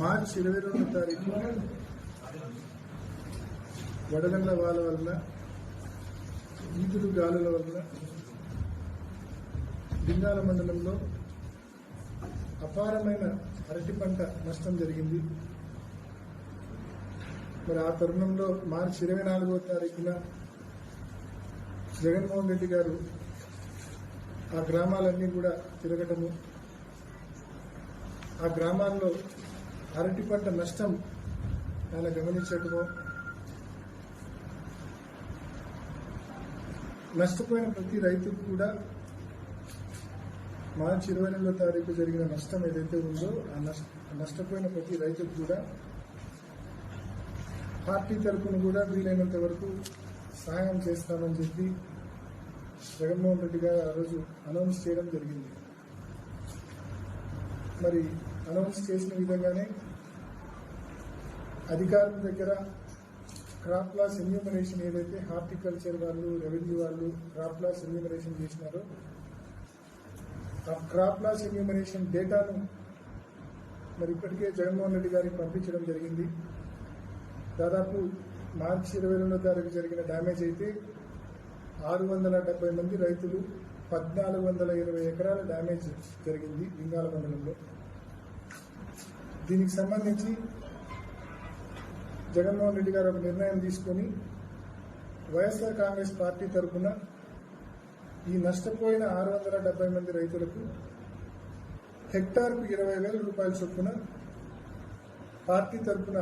మార్చి ఇరవై రెండో తారీఖు వడగండ్ల వాళ్ళ వల్ల ఈదురు గాలుల వల్ల లింగాల మండలంలో అపారమైన అరటి పంట నష్టం జరిగింది. మరి ఆ తరుణంలో మార్చి ఇరవై నాలుగో తారీఖున జగన్మోహన్ రెడ్డి గారు ఆ గ్రామాలన్నీ కూడా తిరగటము ఆ గ్రామాల్లో అరటి పంట నష్టం ఆయన గమనించటము నష్టపోయిన ప్రతి రైతుకు కూడా మార్చి ఇరవై రెండో తారీఖు జరిగిన నష్టం ఏదైతే ఉందో ఆ నష్టపోయిన ప్రతి రైతుకు కూడా పార్టీ తరఫున కూడా వీలైనంత వరకు సహాయం చేస్తామని చెప్పి జగన్మోహన్ రెడ్డి గారు ఆ రోజు అనౌన్స్ చేయడం జరిగింది. మరి అనౌన్స్ చేసిన విధంగానే అధికారుల దగ్గర క్రాప్ లాస్ ఎన్యూమరేషన్ ఏదైతే హార్టికల్చర్ వాళ్ళు రెవెన్యూ వాళ్ళు క్రాప్ లాస్ ఎన్యూమరేషన్ చేసినారో ఆ క్రాప్ లాస్ ఎన్యూమరేషన్ డేటాను మరి ఇప్పటికే జగన్మోహన్ రెడ్డి గారికి పంపించడం జరిగింది. దాదాపు మార్చి ఇరవై రెండో తారీఖు జరిగిన డ్యామేజ్ అయితే ఆరు వందల డెబ్బై మంది రైతులు పద్నాలుగు వందల ఇరవై ఎకరాల డ్యామేజ్ జరిగింది లింగాల మండలంలో. దీనికి సంబంధించి జగన్మోహన్ రెడ్డి గారు ఒక నిర్ణయం తీసుకొని వైఎస్ఆర్ కాంగ్రెస్ పార్టీ తరఫున ఈ నష్టపోయిన ఆరు వందల డెబ్బై మంది రైతులకు హెక్టార్కు ఇరవై వేల రూపాయల చొప్పున పార్టీ తరఫున